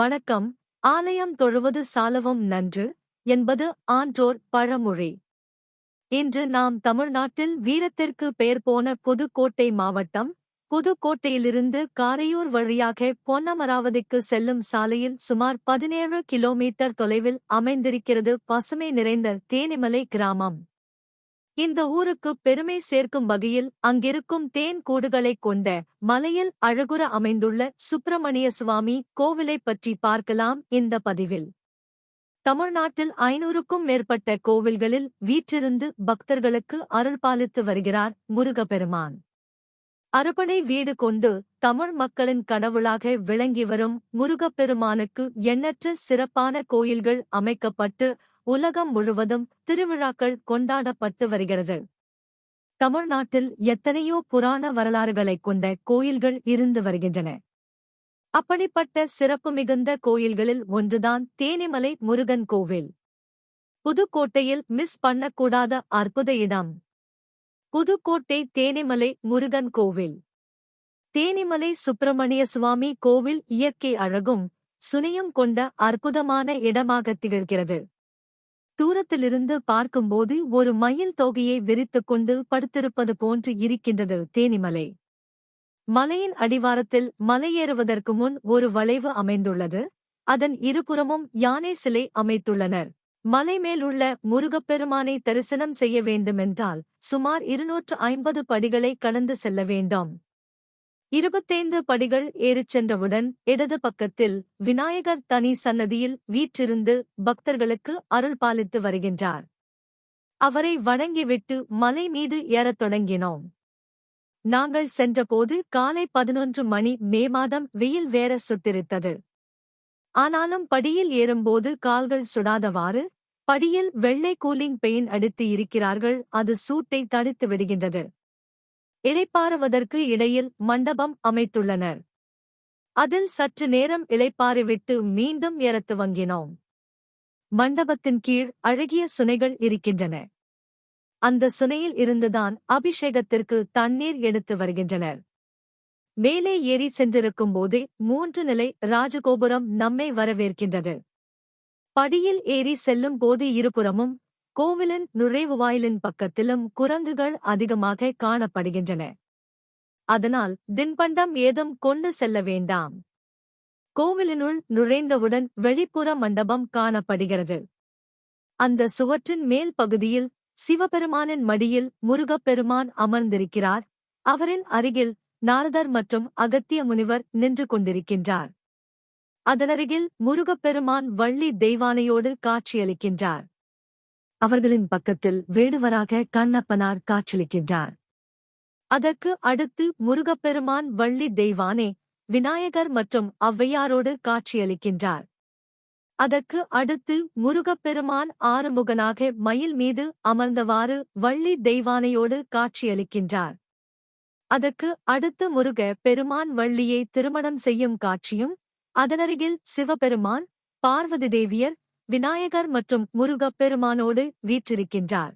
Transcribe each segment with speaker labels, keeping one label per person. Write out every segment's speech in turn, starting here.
Speaker 1: வணக்கம். ஆலயம் தொழுவது சாலவும் நன்று என்பது ஆன்றோர் பழமொழி. இன்று நாம் தமிழ்நாட்டில் வீரத்திற்கு பெயர் போன புதுக்கோட்டை மாவட்டம் புதுக்கோட்டையிலிருந்து காரையூர் வழியாக பொன்னமராவதிக்கு செல்லும் சாலையில் சுமார் பதினேழு கிலோமீட்டர் தொலைவில் அமைந்திருக்கிறது பசுமை நிறைந்த தேனிமலை கிராமம். இந்த ஊருக்கு பெருமை சேர்க்கும் வகையில் அங்கிருக்கும் தேன் கூடுகளைக் கொண்ட மலையில் அழகுற அமைந்துள்ள சுப்பிரமணிய சுவாமி கோவிலை பற்றி பார்க்கலாம் இந்த பதிவில். தமிழ்நாட்டில் ஐநூறுக்கும் மேற்பட்ட கோவில்களில் வீற்றிருந்து பக்தர்களுக்கு அருள்பாலித்து வருகிறார் முருகப்பெருமான். அறுபடை வீடு கொண்டு தமிழ் மக்களின் கடவுளாக விளங்கி வரும் முருகப்பெருமானுக்கு எண்ணற்ற சிறப்பான கோயில்கள் அமைக்கப்பட்டு உலகம் முழுவதும் திருவிழாக்கள் கொண்டாடப்பட்டு வருகிறது. தமிழ்நாட்டில் எத்தனையோ புராண வரலாறுகளைக் கொண்ட கோயில்கள் இருந்து வருகின்றன. அப்படிப்பட்ட சிறப்பு மிகுந்த கோயில்களில் ஒன்றுதான் தேனிமலை முருகன் கோவில். புதுக்கோட்டையில் மிஸ் பண்ணக்கூடாத அற்புத இடம். புதுக்கோட்டை தேனிமலை முருகன் கோவில். தேனிமலை சுப்பிரமணிய சுவாமி கோவில் இயற்கை அழகும் சுனையும் கொண்ட அற்புதமான இடமாக திகழ்கிறது. தூரத்திலிருந்து பார்க்கும்போது ஒரு மயில் தொகையை விரித்துக் கொண்டு படுத்திருப்பது போன்று இருக்கின்றது தேனிமலை. மலையின் அடிவாரத்தில் மலையேறுவதற்கு முன் ஒரு வளைவு அமைந்துள்ளது. அதன் இருபுறமும் யானை சிலை அமைத்துள்ளனர். மலை மேலுள்ள முருகப்பெருமானை தரிசனம் செய்ய வேண்டுமென்றால் சுமார் இருநூற்று ஐம்பது படிகளை கடந்து செல்ல வேண்டும். இருபத்தைந்து படிகள் ஏறிச் சென்றவுடன் இடது பக்கத்தில் விநாயகர் தனி சன்னதியில் வீற்றிருந்து பக்தர்களுக்கு அருள் பாலித்து வருகின்றார். அவரை வணங்கிவிட்டு மலை மீது ஏறத் தொடங்கினோம். நாங்கள் சென்றபோது காலை பதினொன்று மணி மே மாதம் வெயில் வேற சுட்டிருத்தது. ஆனாலும் படியில் ஏறும்போது கால்கள் சுடாதவாறு படியில் வெள்ளை கூலிங் பெயின் அடித்து இருக்கிறார்கள் அது சூட்டை தடுத்து விடுகின்றது. இளைப்பாறுவதற்கு இடையில் மண்டபம் அமைத்துள்ளனர் அதில் சற்று நேரம் இளைப்பாறிவிட்டு மீண்டும் ஏறத் துவங்கினோம் மண்டபத்தின் கீழ் அழகிய சுனைகள் இருக்கின்றன. அந்த சுனையில் இருந்துதான் அபிஷேகத்திற்கு தண்ணீர் எடுத்து வருகின்றனர். மேலே ஏறி சென்றிருக்கும் போதே மூன்று நிலை ராஜகோபுரம் நம்மை வரவேற்கின்றது. படியில் ஏறி செல்லும் போது இருபுறமும் கோவிலின் நுழைவு வாயிலின் பக்கத்திலும் குரங்குகள் அதிகமாக காணப்படுகின்றன. அதனால் தின்பண்டம் ஏதும் கொண்டு செல்ல வேண்டாம். கோவிலினுள் நுழைந்தவுடன் வெளிப்புற மண்டபம் காணப்படுகிறது. அந்த சுவற்றின் மேல் பகுதியில் சிவபெருமானின் மடியில் முருகப்பெருமான் அமர்ந்திருக்கிறார். அவரின் அருகில் நாரதர் மற்றும் அகத்திய முனிவர் நின்று கொண்டிருக்கின்றார். அதனருகில் முருகப்பெருமான் வள்ளி தெய்வானையோடு காட்சியளிக்கின்றார். அவர்களின் பக்கத்தில் வேடுவராக கண்ணப்பனார் காட்சியளிக்கின்றார். அதற்கு அடுத்து முருகப்பெருமான் வள்ளி தெய்வானே விநாயகர் மற்றும் ஔவையாரோடு காட்சியளிக்கின்றார். அதற்கு அடுத்து முருகப்பெருமான் ஆறுமுகனாக மயில் மீது அமர்ந்தவாறு வள்ளி தெய்வானையோடு காட்சியளிக்கின்றார். அதற்கு அடுத்து முருக பெருமான் வள்ளியை திருமணம் செய்யும் காட்சியும் அதனருகில் சிவபெருமான் பார்வதி தேவியர் விநாயகர் மற்றும் முருகப்பெருமானோடு வீற்றிருக்கின்றார்.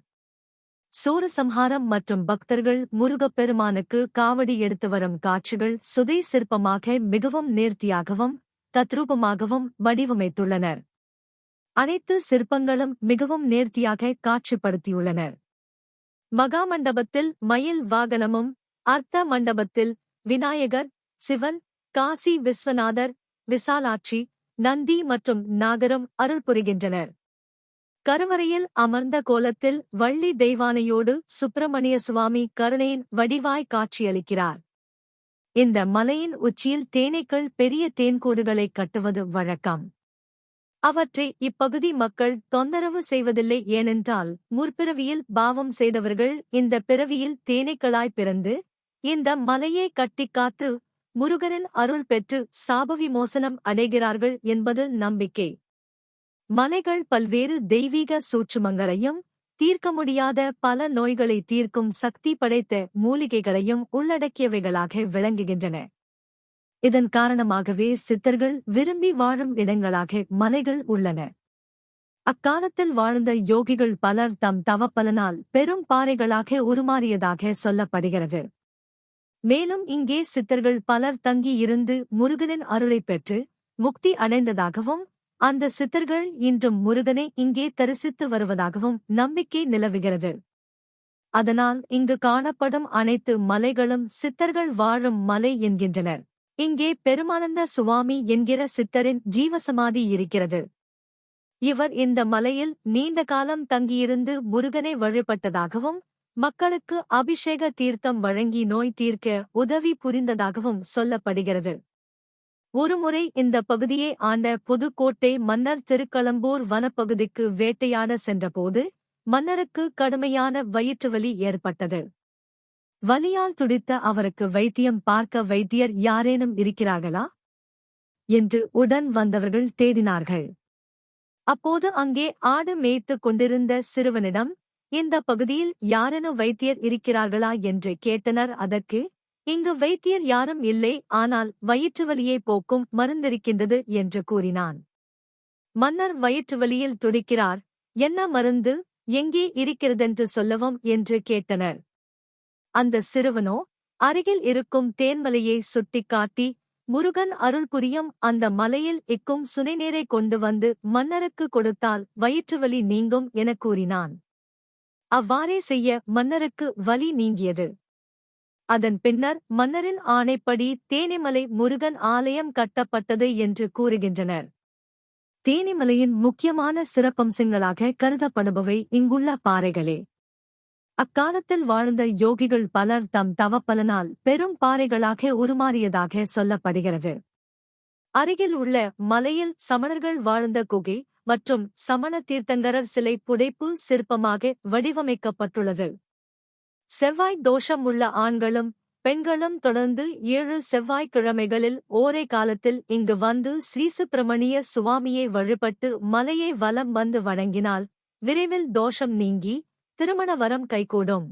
Speaker 1: சூரசம்ஹாரம் மற்றும் பக்தர்கள் முருகப்பெருமானுக்கு காவடி எடுத்து வரும் காட்சிகள் சுதை சிற்பமாக மிகவும் நேர்த்தியாகவும் தத்ரூபமாகவும் வடிவமைத்துள்ளனர். அனைத்து சிற்பங்களும் மிகவும் நேர்த்தியாக காட்சிப்படுத்தியுள்ளனர். மகாமண்டபத்தில் மயில் வாகனமும் அர்த்த மண்டபத்தில் விநாயகர் சிவன் காசி விஸ்வநாதர் விசாலாட்சி நந்தி மற்றும் நாகரம் அருள் புரிகின்றனர். கருவறையில் அமர்ந்த கோலத்தில் வள்ளி தெய்வானையோடு சுப்பிரமணிய சுவாமி கருணையின் வடிவாய் காட்சியளிக்கிறார். இந்த மலையின் உச்சியில் தேனீக்கள் பெரிய தேன்கூடுகளை கட்டுவது வழக்கம். அவற்றை இப்பகுதி மக்கள் தொந்தரவு செய்வதில்லை ஏனென்றால் முற்பிறவியில் பாவம் செய்தவர்கள் இந்த பிறவியில் தேனீக்களாய் பிறந்து இந்த மலையை கட்டிக் காத்து முருகனின் அருள் பெற்று சாபவிமோசனம் அடைகிறார்கள் என்பது நம்பிக்கை. மலைகள் பல்வேறு தெய்வீக சூட்சுமங்களையும் தீர்க்க முடியாத பல நோய்களை தீர்க்கும் சக்தி படைத்த மூலிகைகளையும் உள்ளடக்கியவைகளாக விளங்குகின்றன. இதன் காரணமாகவே சித்தர்கள் விரும்பி வாழும் இடங்களாக மலைகள் உள்ளன. அக்காலத்தில் வாழ்ந்த யோகிகள் பலர் தம் தவப்பலனால் பெரும் பாறைகளாக உருமாறியதாக சொல்லப்படுகிறது. மேலும் இங்கே சித்தர்கள் பலர் தங்கியிருந்து முருகனின் அருளைப் பெற்று முக்தி அடைந்ததாகவும் அந்த சித்தர்கள் இன்றும் முருகனை இங்கே தரிசித்து வருவதாகவும் நம்பிக்கை நிலவுகிறது. அதனால் இங்கு காணப்படும் அனைத்து மலைகளும் சித்தர்கள் வாழும் மலை என்கின்றனர். இங்கே பெருமானந்த சுவாமி என்கிற சித்தரின் ஜீவசமாதி இருக்கிறது. இவர் இந்த மலையில் நீண்ட காலம் தங்கியிருந்து முருகனை வழிபட்டதாகவும் மக்களுக்கு அபிஷேக தீர்த்தம் வழங்கி நோய் தீர்க்க உதவி புரிந்ததாகவும் சொல்லப்படுகிறது. ஒருமுறை இந்த பகுதியை ஆண்ட புதுக்கோட்டை மன்னர் திருக்களம்பூர் வனப்பகுதிக்கு வேட்டையாட சென்றபோது மன்னருக்கு கடுமையான வயிற்றுவலி ஏற்பட்டது. வலியால் துடித்த அவருக்கு வைத்தியம் பார்க்க வைத்தியர் யாரேனும் இருக்கிறார்களா? என்று உடன் வந்தவர்கள் தேடினார்கள். அப்போது அங்கே ஆடு மேய்த்துக் கொண்டிருந்த சிறுவனிடம் இந்த பகுதியில் யாரென வைத்தியர் இருக்கிறார்களா என்று கேட்டனர். அதற்கு இங்கு வைத்தியர் யாரும் இல்லை ஆனால் வயிற்றுவலியை போக்கும் மருந்திருக்கின்றது என்று கூறினான். மன்னர் வயிற்றுவலியில் துடிக்கிறார். என்ன மருந்து எங்கே இருக்கிறதென்று சொல்லவும் என்று கேட்டனர். அந்த சிறுவனோ அருகில் இருக்கும் தேன்மலையை சுட்டிக்காட்டி முருகன் அருள் புரியும் அந்த மலையில் இக்கும் சுனைநீரை கொண்டு வந்து மன்னருக்கு கொடுத்தால் வயிற்றுவலி நீங்கும் எனக் கூறினான். அவ்வாறே செய்ய மன்னருக்கு வலி நீங்கியது. அதன் பின்னர் மன்னரின் ஆணைப்படி தேனிமலை முருகன் ஆலயம் கட்டப்பட்டது என்று கூறுகின்றனர். தேனிமலையின் முக்கியமான சிறப்பம்சங்களாக கருதப்படுபவை இங்குள்ள பாறைகளே. அக்காலத்தில் வாழ்ந்த யோகிகள் பலர் தம் தவப்பலனால் பெரும் பாறைகளாக உருமாறியதாக சொல்லப்படுகிறது. அருகில் உள்ள மலையில் சமணர்கள் வாழ்ந்த குகை மற்றும் சமண தீர்த்தங்கரர் சிலை புடைப்பு சிற்பமாக வடிவமைக்கப்பட்டுள்ளது. செவ்வாய் தோஷம் உள்ள ஆண்களும் பெண்களும் தொடர்ந்து ஏழு செவ்வாய்க்கிழமைகளில் ஓரே காலத்தில் இங்கு வந்து ஸ்ரீசுப்பிரமணிய சுவாமியை வழிபட்டு மலையை வலம் வந்து வணங்கினால் விரைவில் தோஷம் நீங்கி திருமண வரம் கைகூடும்.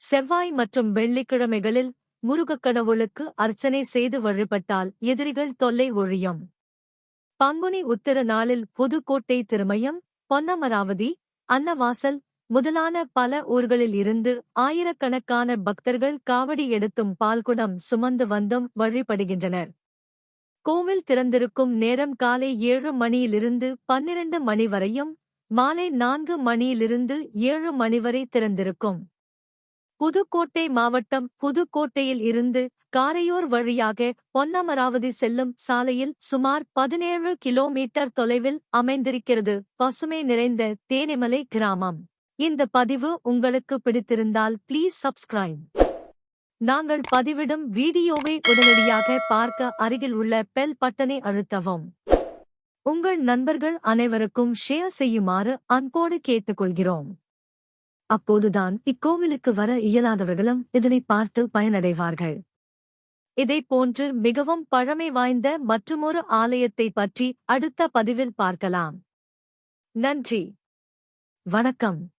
Speaker 1: செவ்வாய் மற்றும் வெள்ளிக்கிழமைகளில் முருகக்கடவுளுக்கு அர்ச்சனை செய்து வழிபட்டால் எதிரிகள் தொல்லை ஒழியும். பங்குனி உத்திர நாளில் புதுக்கோட்டை திருமயம் பொன்னமராவதி அன்னவாசல் முதலான பல ஊர்களில் இருந்து ஆயிரக்கணக்கான பக்தர்கள் காவடி எடுத்தும் பால்குடம் சுமந்து வந்தும் வழிபடுகின்றனர். கோவில் திறந்திருக்கும் நேரம் காலை ஏழு மணியிலிருந்து பன்னிரண்டு மணி வரையும் மாலை நான்கு மணியிலிருந்து ஏழு மணி வரை திறந்திருக்கும். புதுக்கோட்டை மாவட்டம் புதுக்கோட்டையில் இருந்து காரையூர் வழியாக பொன்னமராவதி செல்லும் சாலையில் சுமார் பதினேழு கிலோமீட்டர் தொலைவில் அமைந்திருக்கிறது பசுமை நிறைந்த தேனிமலை கிராமம். இந்த பதிவு உங்களுக்கு பிடித்திருந்தால் பிளீஸ் சப்ஸ்கிரைப் நாங்கள் பதிவிடும் வீடியோவை உடனடியாக பார்க்க அருகில் உள்ள பெல் பட்டனை அழுத்தவும். உங்கள் நண்பர்கள் அனைவருக்கும் ஷேர் செய்யுமாறு அன்போடு கேட்டுக்கொள்கிறோம். அப்போதுதான் இக்கோவிலுக்கு வர இயலாதவர்களும் இதனை பார்த்து பயனடைவார்கள். இதைப் போன்று மிகவும் பழமை வாய்ந்த மற்றுமொரு ஆலயத்தை பற்றி அடுத்த பதிவில் பார்க்கலாம். நன்றி. வணக்கம்.